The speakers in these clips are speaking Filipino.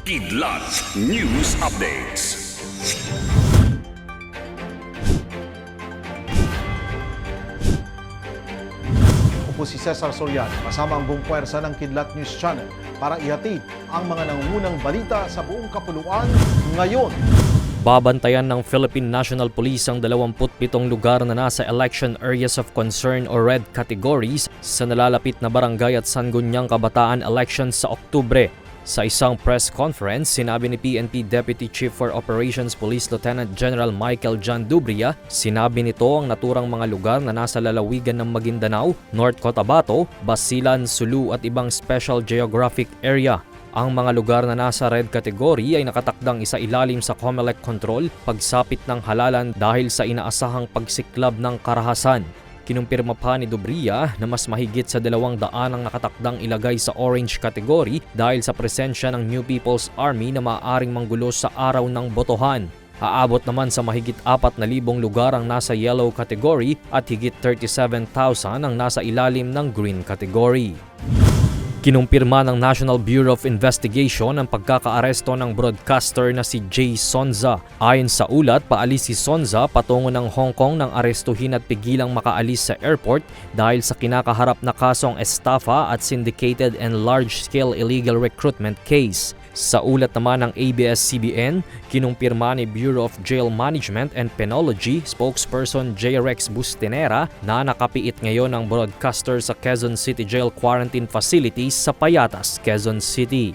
Kidlat News Updates. Ako po si Cesar Soriano, kasama ang buong puwersa ng Kidlat News Channel para ihatid ang mga nangungunang balita sa buong kapuluan ngayon. Babantayan ng Philippine National Police ang 27 lugar na nasa Election Areas of Concern o Red Categories sa nalalapit na barangay at sangguniang kabataan elections sa Oktubre. Sa isang press conference, sinabi ni PNP Deputy Chief for Operations Police Lieutenant General Michael John Dubria, sinabi nito ang naturang mga lugar na nasa lalawigan ng Maguindanao, North Cotabato, Basilan, Sulu at ibang Special Geographic Area. Ang mga lugar na nasa red category ay nakatakdang isa ilalim sa COMELEC control pagsapit ng halalan dahil sa inaasahang pagsiklab ng karahasan. Kinumpirma pa ni Dubria na mas mahigit sa dalawang daan ang nakatakdang ilagay sa orange category dahil sa presensya ng New People's Army na maaaring manggulo sa araw ng botohan. Aabot naman sa mahigit 4,000 lugar ang nasa yellow category at higit 37,000 ang nasa ilalim ng green category. Kinumpirma ng National Bureau of Investigation ang pagkakaaresto ng broadcaster na si Jay Sonza. Ayon sa ulat, paalis si Sonza patungo ng Hong Kong nang arestuhin at pigilang makaalis sa airport dahil sa kinakaharap na kasong estafa at syndicated and large-scale illegal recruitment case. Sa ulat naman ng ABS-CBN, kinumpirma ni Bureau of Jail Management and Penology spokesperson J. Rex Bustinera na nakapiit ngayon ang broadcaster sa Quezon City Jail Quarantine Facilities sa Payatas, Quezon City.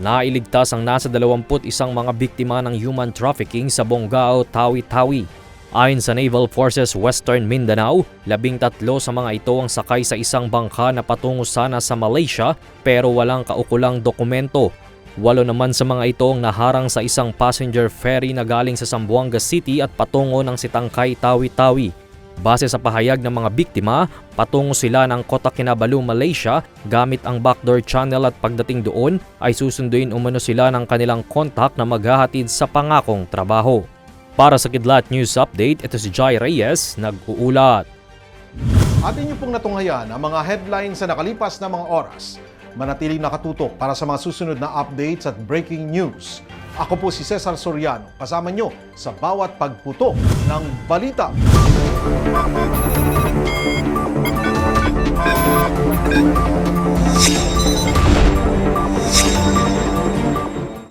Nailigtas ang nasa 21 mga biktima ng human trafficking sa Bonggao, Tawi-Tawi. Ayon sa Naval Forces Western Mindanao, labing tatlo sa mga ito ang sakay sa isang bangka na patungo sana sa Malaysia pero walang kaukulang dokumento. Walo naman sa mga ito ang naharang sa isang passenger ferry na galing sa Zamboanga City at patungo ng Sitangkay, Tawi-Tawi. Base sa pahayag ng mga biktima, patungo sila ng Kota Kinabalu, Malaysia gamit ang backdoor channel at pagdating doon ay susunduin umano sila ng kanilang kontak na maghahatid sa pangakong trabaho. Para sa Kidlat News Update, ito si Jai Reyes, nag-uulat. Atin niyo pong natunghayan ang mga headlines sa nakalipas na mga oras. Manatiling nakatutok para sa mga susunod na updates at breaking news. Ako po si Cesar Soriano, kasama niyo sa bawat pagputok ng balita.